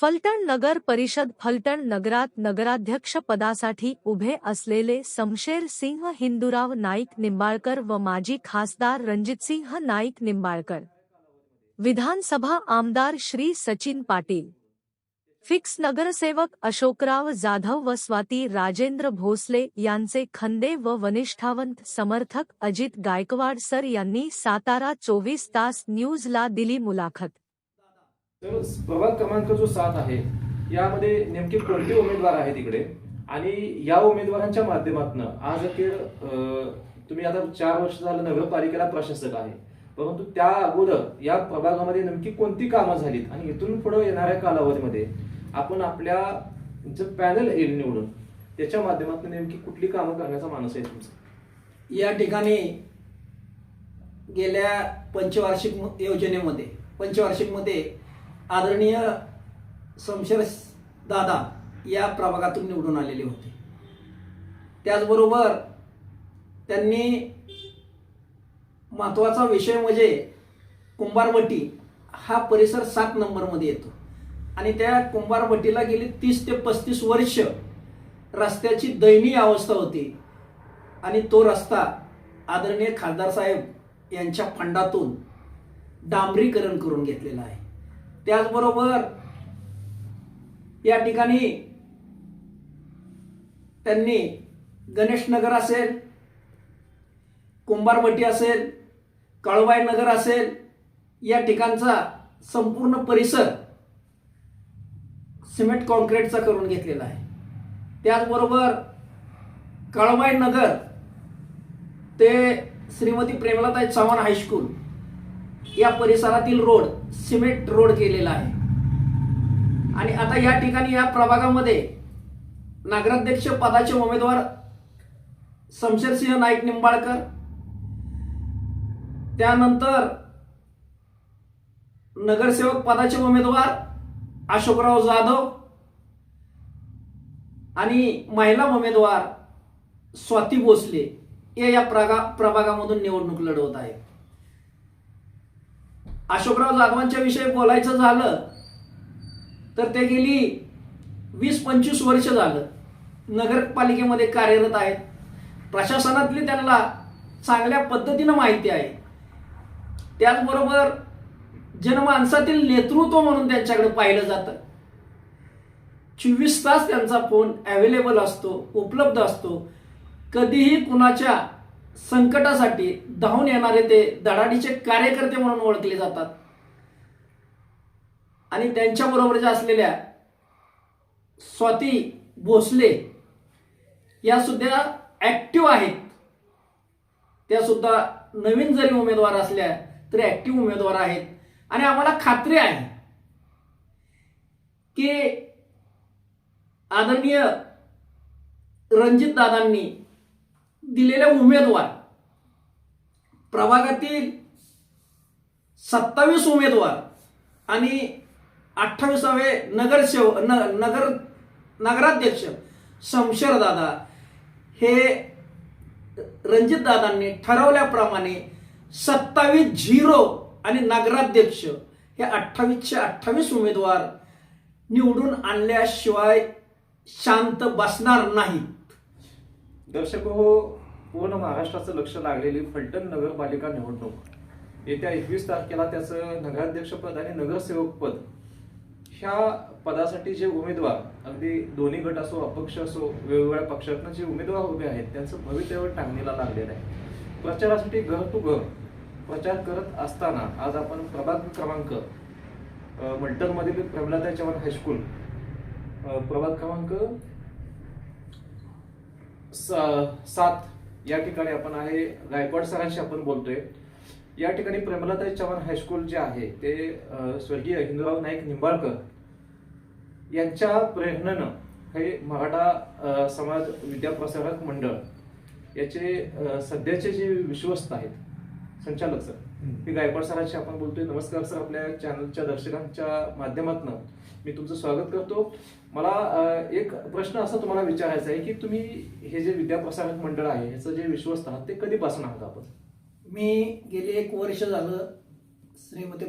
फलटण नगर परिषद फलटण नगरात नगराध्यक्ष पदासाठी उभे असलेले समशेर सिंह हिंदुराव नाईक निंबाळकर व माजी खासदार रणजितसिंह नाईक निंबाळकर. विधानसभा आमदार श्री सचिन पाटील. फिक्स नगरसेवक अशोकराव जाधव व स्वाती राजेंद्र भोसले यांचे खंदे व वनिष्ठावंत समर्थक अजित गायकवाड सर यांनी सातारा चोवीस तास न्यूजला दिली मुलाखत. तर प्रभाग क्रमांक जो सात आहे यामध्ये नेमके कोणते उमेदवार आहेत तिकडे आणि या उमेदवारांच्या माध्यमातून आज अखेर तुम्ही आता चार वर्ष झालं नगरपालिकेला प्रशासक आहे. परंतु त्या अगोदर या प्रभागामध्ये नेमकी कोणती कामं झालीत? आणि इथून पुढे येणाऱ्या कालावधीमध्ये आपण आपल्या जे पॅनल येईल निवडून त्याच्या माध्यमातून नेमकी कुठली कामं करण्याचा मानस आहे तुमचा? या ठिकाणी गेल्या पंचवार्षिक योजनेमध्ये पंचवार्षिकमध्ये आदरणीय समशेर दादा या प्रभागातून निवडून आलेले होते. त्याचबरोबर त्यांनी महत्त्वाचा विषय म्हणजे कुंभारवटी हा परिसर सात नंबरमध्ये येतो. आणि त्या कुंभारवटीला गेली तीस ते पस्तीस वर्ष रस्त्याची दयनीय अवस्था होती. आणि तो रस्ता आदरणीय खासदार साहेब यांच्या फंडातून डांबरीकरण करून घेतलेला आहे. त्याचबरोबर या ठिकाणी त्यांनी गणेशनगर असेल कुंभारभट्टी असेल काळूबाई नगर असेल या ठिकाणचा संपूर्ण परिसर सिमेंट कॉन्क्रीटचा करून घेतलेला आहे. त्याचबरोबर काळबाई नगर ते श्रीमती प्रेमलाताई चव्हाण हायस्कूल या परिसरातील रोड सिमेंट रोड केलेला आहे. आणि आता या ठिकाणी या प्रभागामध्ये नगराध्यक्ष पदाचे उमेदवार शमशेरसिंह नाईक निंबाळकर त्यानंतर नगरसेवक पदाचे उमेदवार अशोकराव जाधव आणि महिला उमेदवार स्वाती भोसले या या प्रगा प्रभागामधून निवडणूक लढवत आहेत. अशोकराव जाधवांच्या विषयी बोलायचं झालं तर ते गेली वीस पंचवीस वर्ष झालं. नगरपालिकेमध्ये कार्यरत आहेत. प्रशासनातली त्यांना चांगल्या पद्धतीनं माहिती आहे. त्याचबरोबर जनमानसातील नेतृत्व म्हणून त्यांच्याकडे पाहिलं जातं. चोवीस तास त्यांचा फोन अवेलेबल असतो उपलब्ध असतो. कधीही कुणाच्या संकटासाठी धावून येणारे ते धडाडीचे कार्यकर्ते म्हणून ओळखले जातात. आणि त्यांच्याबरोबरच्या असलेल्या स्वाती भोसले या सुद्धा ऍक्टिव्ह आहेत. त्या सुद्धा नवीन जरी उमेदवार असल्या तरी ऍक्टिव्ह उमेदवार आहेत. आणि आम्हाला खात्री आहे की आदरणीय रणजित दादांनी दिलेले उमेदवार. प्रभागातील सत्तावीस उमेदवार आणि अठ्ठावीसावे नगरसेव न नगर नगराध्यक्ष शमशेर दादा हे रणजित दादांनी ठरवल्याप्रमाणे सत्तावीस झिरो आणि नगराध्यक्ष हे अठ्ठावीसशे अठ्ठावीस उमेदवार निवडून आणल्याशिवाय शांत बसणार नाहीत. दर्शक हो पूर्ण महाराष्ट्राचं लक्ष लागलेली फलटण नगरपालिका निवडणूक. येत्या एकवीस तारखेला त्याचं नगराध्यक्षपद आणि नगरसेवक पद ह्या पदासाठी जे उमेदवार अगदी दोन्ही गट असो अपक्ष असो वेगवेगळ्या पक्षातनं जे उमेदवार उभे आहेत त्यांचं भवितव्य टांगणीला लागलेलं आहे. प्रचारासाठी घर टू घर प्रचार करत असताना आज आपण प्रभाग क्रमांक अ, मल्टनमधील प्रमिलाताई चव्हाण हायस्कूल प्रभाग क्रमांक सात या ठिकाणी आपण आहे गायकवाड सरांशी आपण बोलतोय. या ठिकाणी प्रेमलाताई चव्हाण हायस्कूल जे आहे ते स्वर्गीय हिंदूराव नाईक निंबाळकर यांच्या प्रेरणेनं हे मराठा समाज विद्याप्रसारक मंडळ याचे सध्याचे जे विश्वस्त आहेत संचालक सर मी गायकवाड सरांशी आपण बोलतोय. नमस्कार सर आपल्या चॅनलच्या दर्शकांच्या माध्यमातून मी तुमचं स्वागत करतो. मला एक प्रश्न असा तुम्हाला विचारायचा आहे की तुम्ही हे जे विद्याप्रसारक मंडळ आहे ह्याचं जे विश्वस्त आहात ते कधीपासून आहात आपण? मी गेले एक वर्ष झालं श्रीमती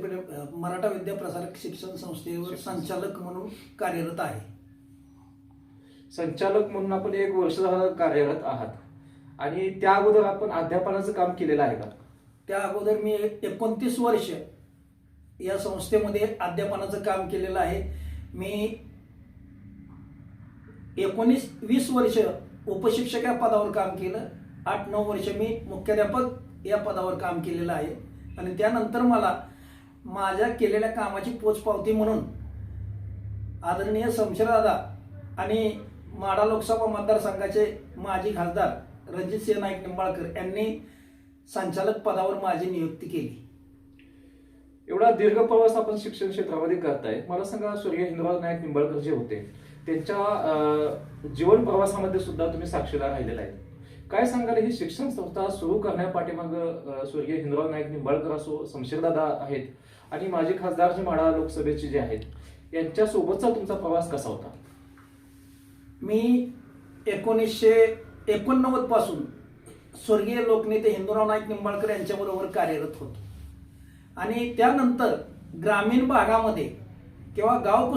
मराठा विद्या प्रसारक शिक्षण संस्थेवर संचालक म्हणून कार्यरत आहे. संचालक म्हणून आपण एक वर्ष झालं कार्यरत आहात. आणि त्या अगोदर आपण अध्यापनाचं काम केलेलं आहे का? त्या अगोदर मी एकोणतीस वर्ष या संस्थेमध्ये अध्यापनाचं काम केलेलं आहे. मी एकोणीस वीस वर्ष उपशिक्षक या पदावर काम केलं. आठ नऊ वर्ष मी मुख्याध्यापक या पदावर काम केलेलं आहे. आणि त्यानंतर मला माझ्या केलेल्या कामाची पोचपावती म्हणून आदरणीय शमशेरदादा आणि माडा लोकसभा मतदारसंघाचे माजी खासदार रणजितसिंह नाईक निंबाळकर यांनी संचालक पदावर माझी नियुक्ती केली. एवढा दीर्घ प्रवास आपण शिक्षण क्षेत्रामध्ये करताय. मला सांगा स्वर्गीय हिंदुराव नाईक निंबाळकर जे होते त्यांच्या जीवन प्रवासामध्ये सुद्धा तुम्ही साक्षीदार राहिलेला आहे. काय सांगाल ही शिक्षण संस्था सुरू करण्यापाठीमाग स्वर्गीय हिंदुराव नाईक निंबाळकर असो शमशेरदादा आहेत आणि माजी खासदार जे माडा लोकसभेचे जे आहेत यांच्या सोबतचा तुमचा प्रवास कसा होता? मी एकोणीसशे एकोणनव्वदपासून स्वर्गीय लोकनेते हिंदूराव नाईक निंबाळकर यांच्याबरोबर कार्यरत होतो. आणि त्यानंतर ग्रामीण भागामध्ये किंवा गाव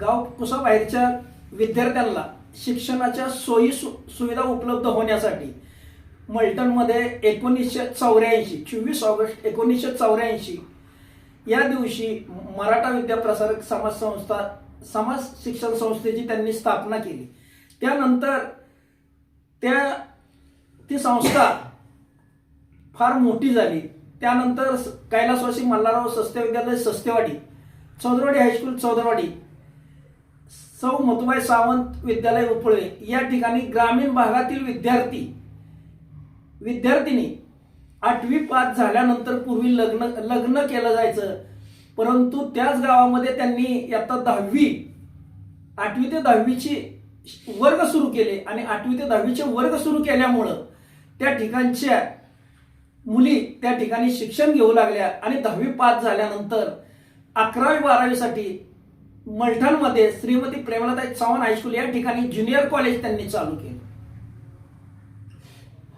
गाव गाव कुसाबाहेरच्या विद्यार्थ्यांना शिक्षणाच्या सोयी सु सुविधा उपलब्ध होण्यासाठी मल्टनमध्ये एकोणीसशे चौऱ्याऐंशी चोवीस ऑगस्ट एकोणीसशे चौऱ्याऐंशी या दिवशी मराठा विद्याप्रसारक समाज संस्था समाज शिक्षण संस्थेची त्यांनी स्थापना केली. त्यानंतर त्या ती संस्था फार मोठी झाली. त्यानंतर कैलासवासी मल्हारराव सस्ते विद्यालय सस्तेवाडी चौदरवाडी हायस्कूल चौदरवाडी सौ मधुबाई सावंत विद्यालय उपळे. या ठिकाणी ग्रामीण भागातील विद्यार्थी विद्यार्थिनी आठवी पास झाल्यानंतर पूर्वी लग्न लग्न केलं जायचं. परंतु त्याच गावामध्ये त्यांनी आता दहावी आठवी ते दहावीचे वर्ग सुरू केले आणि आठवी ते दहावीचे वर्ग सुरू केल्यामुळं त्या ठिकाणच्या मुली त्या ठिकाणी शिक्षण घेऊ लागल्या आणि दहावी पास झाल्यानंतर अकरावी बारावीसाठी मलठणमध्ये श्रीमती प्रेमलताई चव्हाण हायस्कूल या ठिकाणी ज्युनियर कॉलेज त्यांनी चालू केलं.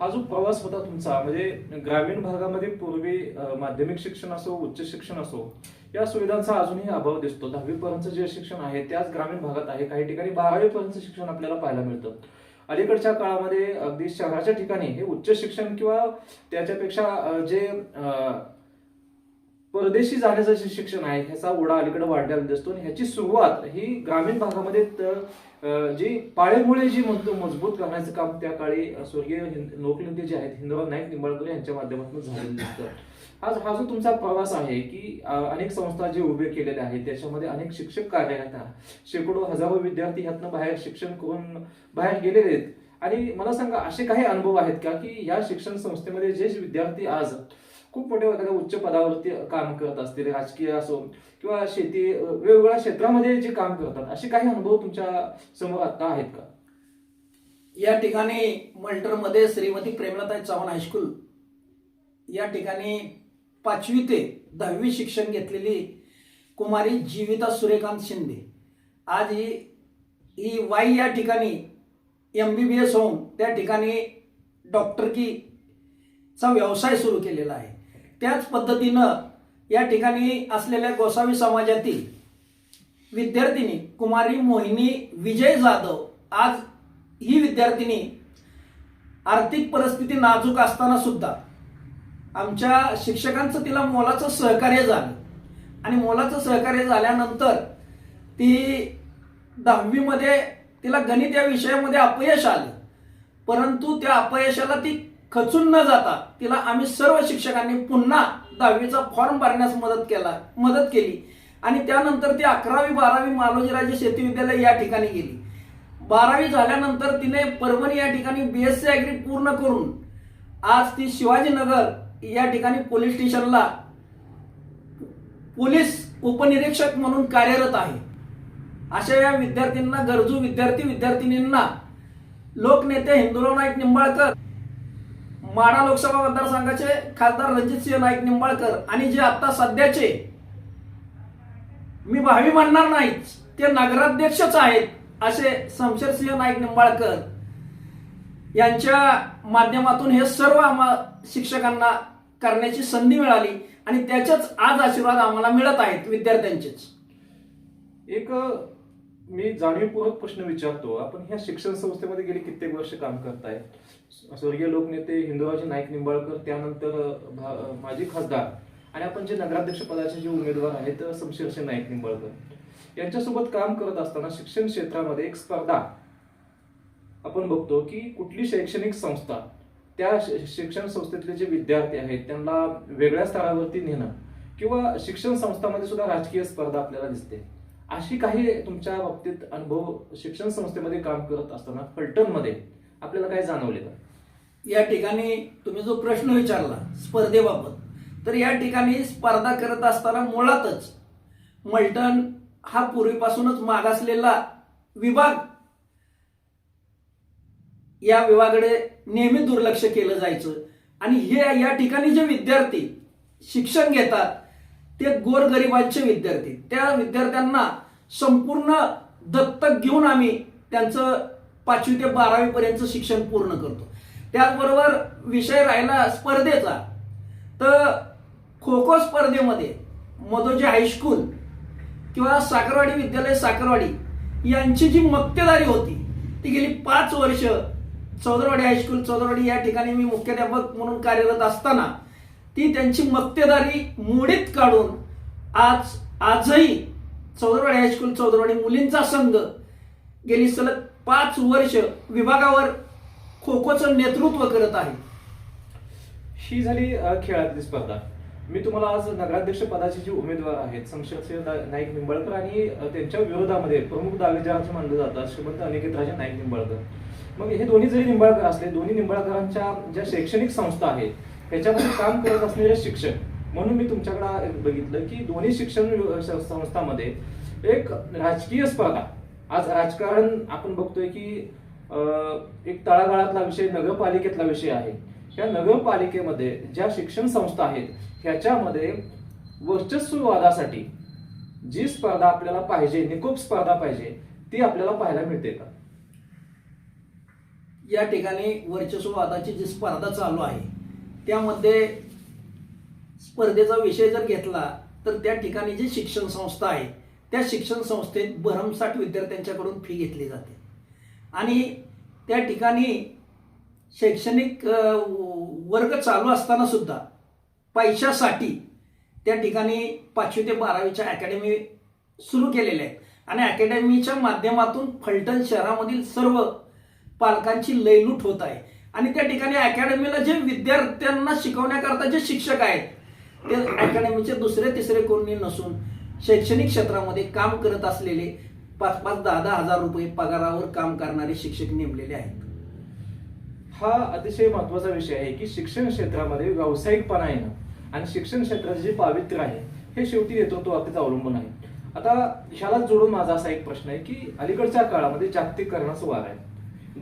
हा जो प्रवास होता तुमचा म्हणजे ग्रामीण भागामध्ये पूर्वी माध्यमिक शिक्षण असो उच्च शिक्षण असो या सुविधांचा अजूनही अभाव दिसतो. दहावी पर्यंत जे शिक्षण आहे त्याच ग्रामीण भागात आहे. काही ठिकाणी बारावी पर्यंत शिक्षण आपल्याला पाहायला मिळतं. अलीकडच्या काळामध्ये अगदी शहराच्या ठिकाणी हे उच्च शिक्षण किंवा त्याच्यापेक्षा जे परदेशी जाण्याचं जे शिक्षण आहे ह्याचा ओढा अलीकडे वाढलेला दिसतो आणि ह्याची सुरुवात ही ग्रामीण भागामध्ये जी पाळेमुळे जी म्हणतो मजबूत करण्याचं काम त्या काळी स्वर्गीय हिंद- लोकनेते जे आहेत हिंदुराव नाईक निंबाळकर यांच्या माध्यमातून झालेलं दिसतं. आज हा जो तुमचा प्रवास आहे की अनेक संस्था जे उभे केलेले आहेत त्याच्यामध्ये अनेक शिक्षक कार्यरत आहेत. शेकडो हजारो विद्यार्थी ह्यातनं बाहेर शिक्षण करून बाहेर गेलेले आहेत. आणि मला सांगा असे काही अनुभव आहेत का की या शिक्षण संस्थेमध्ये जे विद्यार्थी आज खूप मोठ्या एखाद्या उच्च पदावरती काम करत असतील राजकीय असो किंवा शेती वेगवेगळ्या क्षेत्रामध्ये जे काम करतात असे काही अनुभव तुमच्यासमोर आता आहेत का? या ठिकाणी मल्टरमध्ये श्रीमती प्रेमलताई चव्हाण हायस्कूल या ठिकाणी पाचवी ते दहावी शिक्षण घेतलेली कुमारी जीविता सूर्यकांत शिंदे. आज ही ही वाई या ठिकाणी एम बी बी एस होऊन त्या ठिकाणी डॉक्टरकीचा व्यवसाय सुरू केलेला आहे. त्याच पद्धतीनं या ठिकाणी असलेल्या गोसावी समाजातील विद्यार्थिनी कुमारी मोहिनी विजय जाधव आज ही विद्यार्थिनी आर्थिक परिस्थिती नाजूक असताना सुद्धा आमच्या शिक्षकांचं तिला मोलाचं सहकार्य झालं. आणि मोलाचं सहकार्य झाल्यानंतर ती दहावीमध्ये तिला गणित या विषयामध्ये अपयश आलं. परंतु त्या अपयशाला ती खचून न जाता तिला आम्ही सर्व शिक्षकांनी पुन्हा दहावीचा फॉर्म भरण्यास मदत केला मदत केली. आणि त्यानंतर ती अकरावी बारावी मालोजीराजे शेती विद्यालय या ठिकाणी गेली. बारावी झाल्यानंतर तिने परभणी या ठिकाणी बीएससी अॅग्री पूर्ण करून आज ती शिवाजीनगर या ठिकाणी पोलीस स्टेशनला पोलीस उपनिरीक्षक म्हणून कार्यरत आहे. अशा या विद्यार्थ्यांना गरजू विद्यार्थी विद्यार्थिनींना लोकनेते हिंदुराव नाईक निंबाळकर माडा लोकसभा मतदारसंघाचे खासदार रणजित सिंह नाईक निंबाळकर आणि जे आता सध्याचे मी भावी म्हणणार नाहीच ते नगराध्यक्षच आहेत असे शमशेरसिंह नाईक निंबाळकर यांच्या माध्यमातून हे सर्व आम्हा शिक्षकांना करण्याची संधी मिळाली आणि त्याचेच आज आशीर्वाद आम्हाला मिळत आहेत विद्यार्थ्यांचेच. एक मी जाणीवपूर्वक प्रश्न विचारतो. आपण ह्या शिक्षण संस्थेमध्ये गेली कित्येक वर्ष काम करताय. स्वर्गीय लोकनेते हिंदुरावजी नाईक निंबाळकर त्यानंतर माजी खासदार आणि आपण जे नगराध्यक्ष पदाचे जे उमेदवार आहेत अ, शमशेरसिंह नाईक निंबाळकर यांच्यासोबत काम करत असताना शिक्षण क्षेत्रामध्ये एक स्पर्धा आपण बघतो की कुठली शैक्षणिक संस्था त्या शिक्षण संस्थेतले जे विद्यार्थी आहेत त्यांना वेगळ्या स्तरावरती नेणं किंवा शिक्षण संस्थांमध्ये सुद्धा राजकीय स्पर्धा आपल्याला दिसते. अशी काही तुमच्या बाबतीत अनुभव शिक्षण संस्थेमध्ये काम करत असताना फलटणमध्ये आपल्याला काय जाणवले का? या ठिकाणी तुम्ही जो प्रश्न विचारला स्पर्धेबाबत तर या ठिकाणी स्पर्धा करत असताना मुळातच मल्टन हा पूर्वीपासूनच मागासलेला विभाग या विभागाकडे नेहमी दुर्लक्ष केलं जायचं. आणि हे या ठिकाणी जे विद्यार्थी शिक्षण घेतात ते गोरगरिबांचे विद्यार्थी. त्या विद्यार्थ्यांना संपूर्ण दत्तक घेऊन आम्ही त्यांचं पाचवी ते बारावी पर्यंत शिक्षण पूर्ण करतो. त्याचबरोबर विषय राहिला स्पर्धेचा. तर खो खो स्पर्धेमध्ये मधोजी हायस्कूल किंवा साखरवाडी विद्यालय साखरवाडी यांची जी मक्तेदारी होती ती गेली पाच वर्ष चौदरवाडी हायस्कूल चौदरवाडी या ठिकाणी मी मुख्याध्यापक म्हणून कार्यरत असताना ती त्यांची मक्तेदारी मोडीत काढून आज आजही चौदरवाडी हायस्कूल चौदरवाडी मुलींचा संघ गेली सलग पाच वर्ष विभागावर खो खोचं नेतृत्व करत आहे. ही झाली खेळातली स्पर्धा. मी तुम्हाला आज नगराध्यक्ष पदाचे जे उमेदवार आहेत संशय नाईक निंबाळकर आणि त्यांच्या विरोधामध्ये प्रमुख दावेदार मानले मानलं जातात श्रीमंत अनिकेतराजे नाईक निंबाळकर. मग हे दोन्ही जरी निंबाळकर असले दोन्ही निंबाळकरांच्या ज्या शैक्षणिक संस्था आहेत ह्याच्यामध्ये काम करत असलेले शिक्षक. म्हणून मी तुमच्याकडे बघितलं की दोन्ही शिक्षण संस्थामध्ये संस्थांमध्ये एक राजकीय स्पर्धा. आज राजकारण आपण बघतोय की एक तळागाळातला विषय नगरपालिकेतला विषय आहे. या नगरपालिकेमध्ये ज्या शिक्षण संस्था आहेत ह्याच्यामध्ये वर्चस्ववादासाठी जी स्पर्धा आपल्याला पाहिजे निकोप स्पर्धा पाहिजे ती आपल्याला पाहायला मिळते का? या ठिकाणी वर्चस्ववादाची जी स्पर्धा चालू आहे त्यामध्ये स्पर्धेचा विषय जर घेतला तर त्या ठिकाणी जी शिक्षण संस्था आहे त्या शिक्षण संस्थेत भरमसाठ विद्यार्थ्यांच्याकडून फी घेतली जाते. आणि त्या ठिकाणी शैक्षणिक वर्ग चालू असताना सुद्धा पैशासाठी त्या ठिकाणी पाचवी ते बारावीच्या अकॅडमी सुरू केलेल्या आहेत. आणि अकॅडमीच्या माध्यमातून फलटण शहरामधील सर्व पालकांची लयलूट होत आहे. आणि त्या ठिकाणी अकॅडमीला जे विद्यार्थ्यांना शिकवण्याकरता जे शिक्षक आहेत ते अकॅडमीचे दुसरे तिसरे कोणी नसून शैक्षणिक क्षेत्रामध्ये काम करत असलेले पाच पाच दहा दहा हजार रुपये पगारावर काम करणारे शिक्षक नेमलेले आहेत. हा अतिशय महत्त्वाचा विषय आहे की शिक्षण क्षेत्रामध्ये व्यावसायिकपणा येणं आणि शिक्षण क्षेत्राचे जे पावित्र्य आहे हे शेवटी नेतृत्वावरतीच अवलंबून आहे. आता ह्यालाच जोडून माझा असा एक प्रश्न आहे की अलीकडच्या काळामध्ये जागतिकरणाचं वार आहे.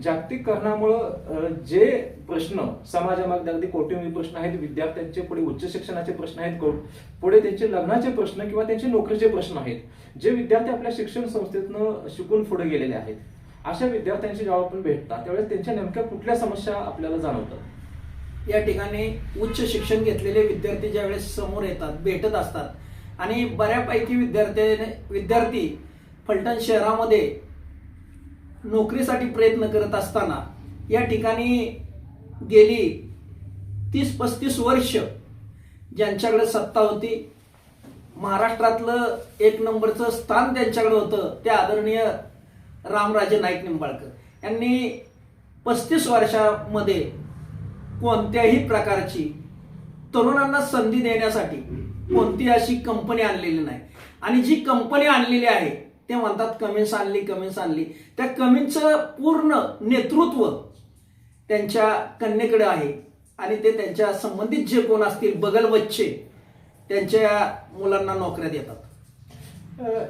जागतिकरणामुळं जे प्रश्न समाजामध्ये अगदी कोटिंबी प्रश्न आहेत विद्यार्थ्यांचे पुढे उच्च शिक्षणाचे प्रश्न आहेत पुढे त्यांचे लग्नाचे प्रश्न किंवा त्यांचे नोकरीचे प्रश्न आहेत जे विद्यार्थी आपल्या शिक्षण संस्थेतनं शिकून पुढे गेलेले आहेत. अशा विद्यार्थ्यांशी जेव्हा आपण भेटतात त्यावेळेस त्यांच्या नेमक्या कुठल्या समस्या आपल्याला जाणवतात? या ठिकाणी उच्च शिक्षण घेतलेले विद्यार्थी ज्यावेळेस समोर येतात भेटत असतात आणि बऱ्यापैकी विद्यार्थी विद्यार्थी फलटण शहरामध्ये नोकरीसाठी प्रयत्न करत असताना या ठिकाणी गेली तीस पस्तीस वर्ष ज्यांच्याकडे सत्ता होती. महाराष्ट्रातलं एक नंबरचं स्थान त्यांच्याकडे होतं ते आदरणीय रामराजे नाईक निंबाळकर. यांनी पस्तीस वर्षामध्ये कोणत्याही प्रकारची तरुणांना संधी देण्यासाठी कोणती अशी कंपनी आणलेली नाही. आणि जी कंपनी आणलेली आहे ते म्हणतात कमिन्स आणली कमिन्स आणली त्या कमिन्सचं पूर्ण नेतृत्व त्यांच्या कन्येकडे आहे. आणि ते त्यांच्या संबंधित जे कोण असतील बगल बच्चे त्यांच्या मुलांना नोकऱ्या देतात.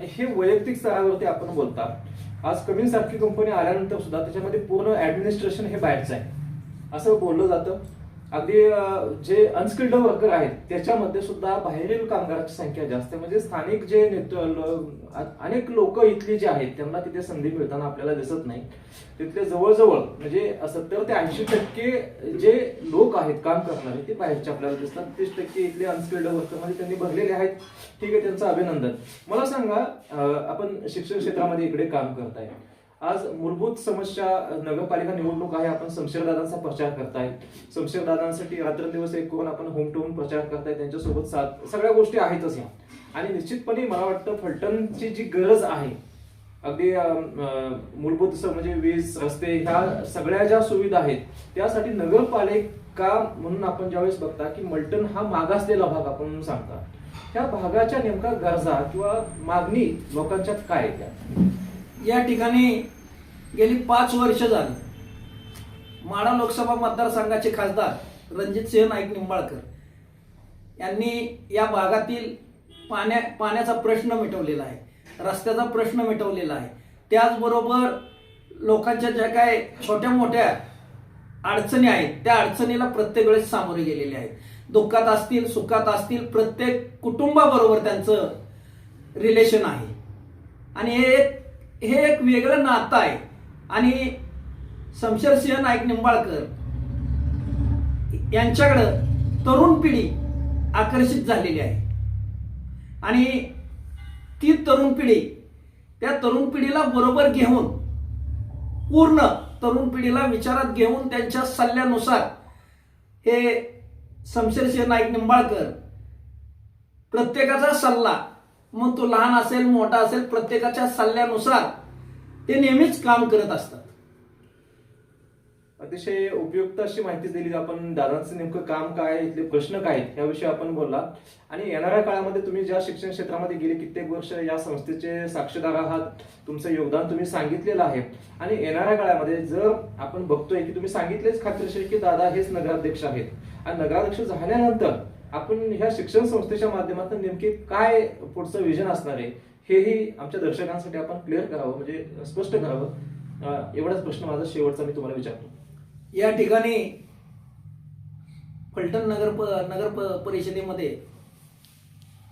हे वैयक्तिक स्तरावरती आपण बोलता आज कमिंग सारखी कंपनी आल्यानंतर सुद्धा त्याच्यामध्ये पूर्ण ऍडमिनिस्ट्रेशन हे बाहेरचं आहे. असं बोललं जातं. अगदी जे अनस्किल्ड वर्कर आहेत त्याच्यामध्ये सुद्धा बाहेरील कामगारांची संख्या जास्त आहे. म्हणजे स्थानिक जे अनेक लोक इथली जे आहेत त्यांना तिथे संधी मिळताना आपल्याला दिसत नाही. तिथले जवळजवळ म्हणजे सत्तर ते ऐंशी टक्के जे लोक आहेत काम करणारे ते बाहेरचे आपल्याला दिसतात. तीस टक्के इथले अनस्किल्ड वर्कर म्हणजे त्यांनी भरलेले आहेत. ठीक आहे त्यांचं अभिनंदन. मला सांगा आपण शिक्षण क्षेत्रामध्ये इकडे काम करताय. आज मूलभूत समस्या नगरपालिका निवडणूक आहे आपण शमशेरदादांचा प्रचार करताय. शमशेरदादांसाठी रात्रंदिवस एक करून आपण होम टू होम प्रचार करताय त्यांच्यासोबत साथ सगळ्या गोष्टी आहेतच या. आणि निश्चितपणे मला वाटतं फलटणची जी गरज आहे अगदी मूलभूत म्हणजे वीज रस्ते ह्या सगळ्या ज्या सुविधा आहेत त्यासाठी नगरपालिका म्हणून आपण ज्यावेळेस बघता की मल्टन हा मागासलेला भाग आपण म्हणून सांगता त्या भागाच्या नेमका गरजा किंवा मागणी लोकांच्या काय त्या या ठिकाणी गेली पाच वर्ष झाली. माढा लोकसभा मतदारसंघाचे खासदार रणजित सिंह नाईक निंबाळकर यांनी या भागातील पाण्या पाण्याचा प्रश्न मिटवलेला आहे रस्त्याचा प्रश्न मिटवलेला आहे. त्याचबरोबर लोकांच्या ज्या काय छोट्या मोठ्या अडचणी आहेत त्या अडचणीला प्रत्येक वेळेस सामोरे गेलेले आहेत. दुःखात असतील सुखात असतील प्रत्येक कुटुंबाबरोबर त्यांचं रिलेशन आहे. आणि हे एक हे एक वेगळं नातं आहे. आणि शमशेरसिंह नाईक निंबाळकर यांच्याकडं तरुण पिढी आकर्षित झालेली आहे. आणि ती तरुण पिढी त्या तरुण पिढीला बरोबर घेऊन पूर्ण तरुण पिढीला विचारात घेऊन त्यांच्या सल्ल्यानुसार हे शमशेरसिंह नाईक निंबाळकर प्रत्येकाचा सल्ला मग तो लहान असेल मोठा असेल प्रत्येकाच्या सल्ल्यानुसार ते नेहमीच काम करत असतात. अतिशय उपयुक्त अशी माहिती दिली आपण दादांचं नेमकं काम काय इथले प्रश्न काय आहेत याविषयी आपण बोलला आणि येणाऱ्या काळामध्ये तुम्ही ज्या शिक्षण क्षेत्रामध्ये गेले कित्येक वर्ष या संस्थेचे साक्षीदार आहात तुमचं योगदान तुम्ही सांगितलेलं आहे. आणि येणाऱ्या काळामध्ये जर आपण बघतोय की तुम्ही सांगितलेच खात्रीशीर की दादा हेच नगराध्यक्ष आहेत. आणि नगराध्यक्ष झाल्यानंतर आपण ह्या शिक्षण संस्थेच्या माध्यमातून नेमके काय पुढचं विजन असणार आहे हेही आमच्या दर्शकांसाठी आपण क्लिअर करावं म्हणजे स्पष्ट करावं. एवढाच प्रश्न माझा शेवटचा मी तुम्हाला विचारतो. या ठिकाणी फलटण नगर प- नगर प- परिषदेमध्ये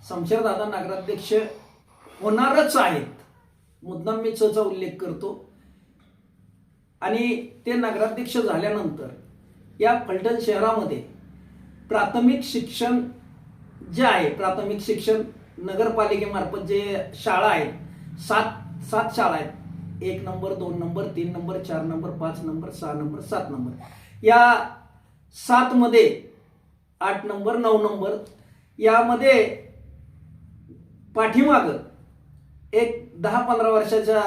शमशेरदादा नगराध्यक्ष होणारच आहेत मुद्दाम मी चचा उल्लेख करतो. आणि ते नगराध्यक्ष झाल्यानंतर या फलटण शहरामध्ये प्राथमिक शिक्षण जे आहे प्राथमिक शिक्षण नगरपालिकेमार्फत जे शाळा आहेत सात सात शाळा आहेत. एक नंबर दोन नंबर तीन नंबर चार नंबर पाच नंबर सहा नंबर सात नंबर. या सातमध्ये आठ नंबर नऊ नंबर यामध्ये पाठीमाग एक दहा पंधरा वर्षाच्या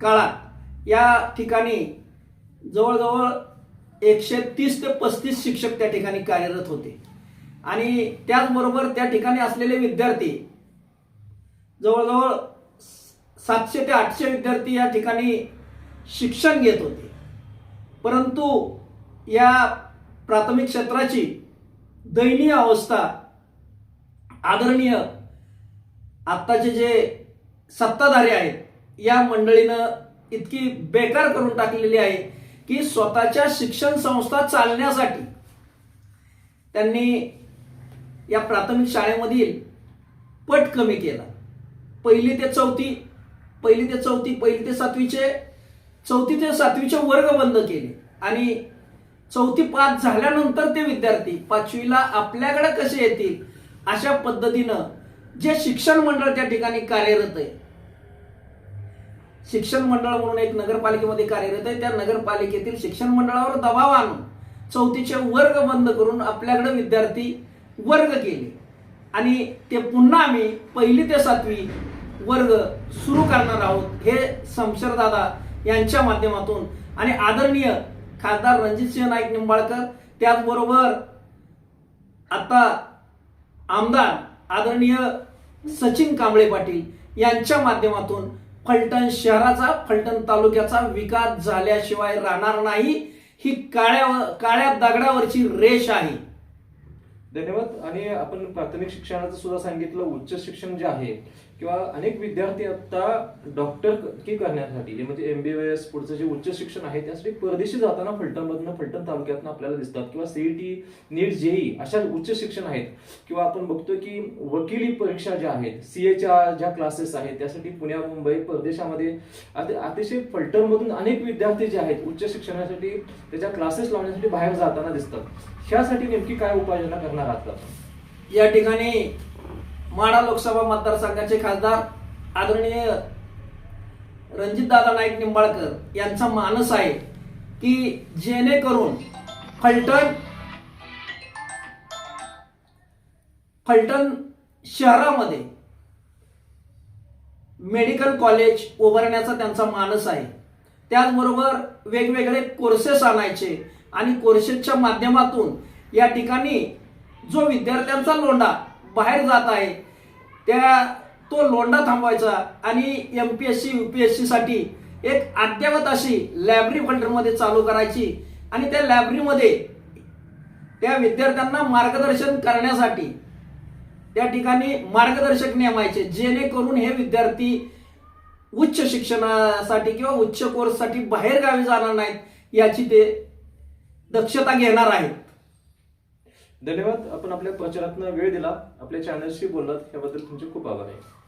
काळात या ठिकाणी जवळजवळ एकशे तीस ते पस्तीस शिक्षक त्या ठिकाणी कार्यरत होते. आणि त्याचबरोबर त्या ठिकाणी असलेले विद्यार्थी जवळजवळ सातशे ते आठशे विद्यार्थी या ठिकाणी शिक्षण घेत होते. परंतु या प्राथमिक क्षेत्राची दयनीय अवस्था आदरणीय आत्ताचे जे सत्ताधारी आहेत या मंडळीनं इतकी बेकार करून टाकलेली आहे की स्वतःच्या शिक्षण संस्था चालण्यासाठी त्यांनी या प्राथमिक शाळेमधील पट कमी केला. पहिली ते चौथी पहिली ते चौथी पहिली ते सातवीचे चौथी ते सातवीचे वर्ग बंद केले. आणि चौथी पास झाल्यानंतर ते विद्यार्थी पाचवीला आपल्याकडे कसे येतील अशा पद्धतीनं जे शिक्षण मंडळ त्या ठिकाणी कार्यरत आहे शिक्षण मंडळ म्हणून एक नगरपालिकेमध्ये कार्यरत आहे. त्या नगरपालिकेतील शिक्षण मंडळावर दबाव आणून चौथीचे वर्ग बंद करून आपल्याकडे विद्यार्थी वर्ग केले. आणि ते पुन्हा आम्ही पहिली ते सातवी वर्ग सुरू करणार आहोत हे शमशरदादा यांच्या माध्यमातून. आणि आदरणीय खासदार रणजितसिंह नाईक निंबाळकर त्याचबरोबर आता आमदार आदरणीय सचिन कांबळे पाटील यांच्या माध्यमातून फलटण शहराचा फलटण तालुक्याचा विकास झाल्याशिवाय राहणार नाही. ही काळ्या काळ्या दगडावरची रेष आहे. धन्यवाद. आणि आपण प्राथमिक शिक्षणाचं सुद्धा सांगितलं. उच्च शिक्षण जे आहे किंवा अनेक विद्यार्थी आता डॉक्टर की करण्यासाठी जे म्हणजे एमबीबीएस पुढचं जे उच्च शिक्षण आहे त्यासाठी परदेशी जाताना फलटणमधनं फलटण तालुक्यातनं आपल्याला दिसतात. किंवा सीईटी नीट जेई अशा उच्च शिक्षण आहेत. किंवा आपण बघतोय की वकिली परीक्षा ज्या आहेत सीएच्या ज्या क्लासेस आहेत त्यासाठी पुण्या मुंबई परदेशामध्ये अतिशय फलटणमधून अनेक विद्यार्थी जे आहेत उच्च शिक्षणासाठी त्याच्या क्लासेस लावण्यासाठी बाहेर जाताना दिसतात. ह्यासाठी नेमकी काय उपाययोजना करणार आहात या ठिकाणी माढा लोकसभा मतदारसंघाचे खासदार आदरणीय रणजितदादा नाईक निंबाळकर यांचा मानस आहे की जेणेकरून फलटण फलटण शहरामध्ये मेडिकल कॉलेज उभारण्याचा त्यांचा मानस आहे. त्याचबरोबर वेगवेगळे कोर्सेस आणायचे आणि कोर्सेसच्या माध्यमातून या ठिकाणी जो विद्यार्थ्यांचा लोंडा बाहेर जात आहे. त्या तो लोंडा थांबवायचा आणि M P S C U P S C साठी एक अद्ययावत अशी लायब्ररी फंडरमध्ये चालू करायची आणि त्या लायब्ररीमध्ये त्या विद्यार्थ्यांना मार्गदर्शन करण्यासाठी त्या ठिकाणी मार्गदर्शक नेमायचे जेणेकरून हे विद्यार्थी उच्च शिक्षणासाठी किंवा उच्च कोर्ससाठी बाहेर गावी जाणार नाहीत याची ते दक्षता घेणार आहेत. धन्यवाद. आपण आपल्या प्रचारातनं वेळ दिला आपल्या चॅनलशी बोललात. याबद्दल तुमचे खूप आभार आहे.